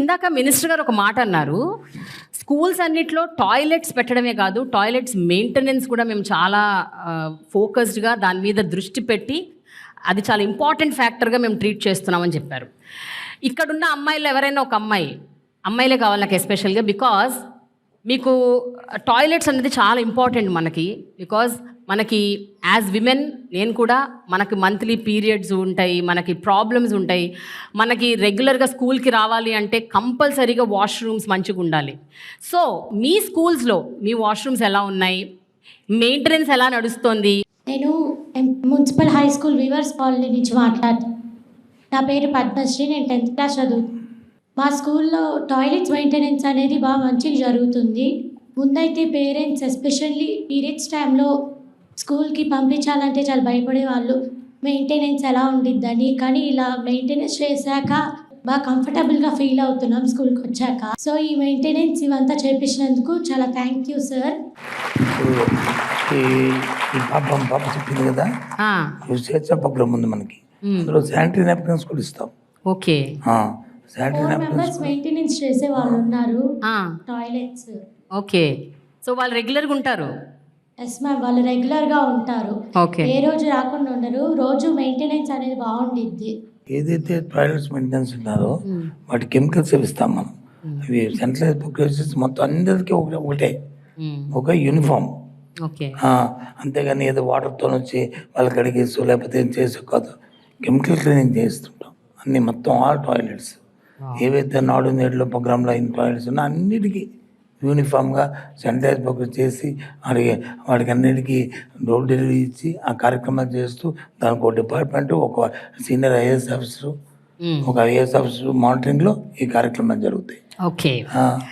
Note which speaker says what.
Speaker 1: ఇందాక మినిస్టర్ గారు ఒక మాట అన్నారు స్కూల్స్ అన్నిట్లో టాయిలెట్స్ పెట్టడమే కాదు టాయిలెట్స్ మెయింటెనెన్స్ కూడా మేము చాలా ఫోకస్డ్గా దాని మీద దృష్టి పెట్టి అది చాలా ఇంపార్టెంట్ ఫ్యాక్టర్గా మేము ట్రీట్ చేస్తున్నామని చెప్పారు. ఇక్కడున్న అమ్మాయిలు ఎవరైనా ఒక అమ్మాయి అమ్మాయిలే కావాలి నాకు ఎస్పెషల్గా బికాజ్ మీకు టాయిలెట్స్ అనేది చాలా ఇంపార్టెంట్ మనకి బికాజ్ మనకి యాజ్ విమెన్ నేను కూడా మనకి మంత్లీ పీరియడ్స్ ఉంటాయి మనకి ప్రాబ్లమ్స్ ఉంటాయి. మనకి రెగ్యులర్గా స్కూల్కి రావాలి అంటే కంపల్సరీగా వాష్రూమ్స్ మంచిగా ఉండాలి. సో మీ స్కూల్స్లో మీ వాష్రూమ్స్ ఎలా ఉన్నాయి? మెయింటెనెన్స్ ఎలా నడుస్తుంది?
Speaker 2: నేను municipal high school weavers colony నుంచి మాట్లాడుతాను నా పేరు పద్మశ్రీ నేను టెన్త్ క్లాస్ చదువు. మా స్కూల్లో టాయిలెట్స్ మెయింటెనెన్స్ అనేది బాగా మంచిగా జరుగుతుంది. ముందైతే పేరెంట్స్ ఎస్పెషల్లీ పీరియడ్స్ టైంలో స్కూల్కి పంపించాలంటే చాలా భయపడేవాళ్ళు. మెయింటెనెన్స్ ఎలా ఉండిద్దని. కానీ ఇలా మెయింటెనెన్స్ చేశాక బాగా కంఫర్టబుల్గా ఫీల్ అవుతున్నాం స్కూల్కి వచ్చాక. సో ఈ మెయింటెనెన్స్ ఇవంతా చేపించినందుకు చాలా థ్యాంక్ యూ సార్.
Speaker 3: పాపం పాప చెప్పింది కదా? స్వేచ్ఛ ప్రోగ్రామ్ ఉంది మనకి. అందులో శానిటరీ నాప్కిన్స్ కూడా ఇస్తాం.
Speaker 1: Okay.
Speaker 3: Sanitary napkins
Speaker 2: members maintenance చేసే వాళ్ళు ఉన్నారు.
Speaker 1: ఆ,
Speaker 2: టాయిలెట్స్
Speaker 1: ఓకే. సో వాళ్ళు రెగ్యులర్గా ఉంటారు.
Speaker 2: ఎస్ మ్యామ్ వాళ్ళు రెగ్యులర్గా ఉంటారు.
Speaker 1: ఓకే.
Speaker 2: ఏ రోజు రాకుండా ఉండరు. రోజు మెయింటెనెన్స్ అనేది బాగుండిద్ది.
Speaker 3: ఏదైతే టాయిలెట్స్ మెయింటెనెన్స్ ఉన్నారో వాటి కెమికల్స్ ఇస్తాం మనం? అవి సెంట్రలైజ్ ప్రోగ్రెసెస్ మొత్తం అందరికీ ఒకటే ఒకటే. ఒక యూనిఫామ్
Speaker 1: ఓకే.
Speaker 3: అంతేగాని ఏదో వాటర్తో వచ్చి వాళ్ళకి అడిగేసు లేకపోతే ఏం చేసే కాదు. కెమికల్ క్లీనింగ్ చేస్తుంటాం. అన్ని మొత్తం ఆల్ టాయిలెట్స్ ఏవైతే నాడు నేడులో ప్రోగ్రాంలో అయిన టాయిలెట్స్ ఉన్నా అన్నిటికీ యూనిఫామ్గా శానిటైజ్ ప్రోగ్రెస్ చేసి వాడికి వాడికి అన్నిటికీ డోర్ డెలివరీ ఇచ్చి ఆ కార్యక్రమాలు చేస్తూ దానికి ఒక డిపార్ట్మెంట్ ఒక సీనియర్ ఐఏఎస్ ఆఫీసరు. ఒక ఐఏఎస్ ఆఫీసర్ మానిటరింగ్లో ఈ కార్యక్రమాలు జరుగుతాయి.
Speaker 1: ఓకే.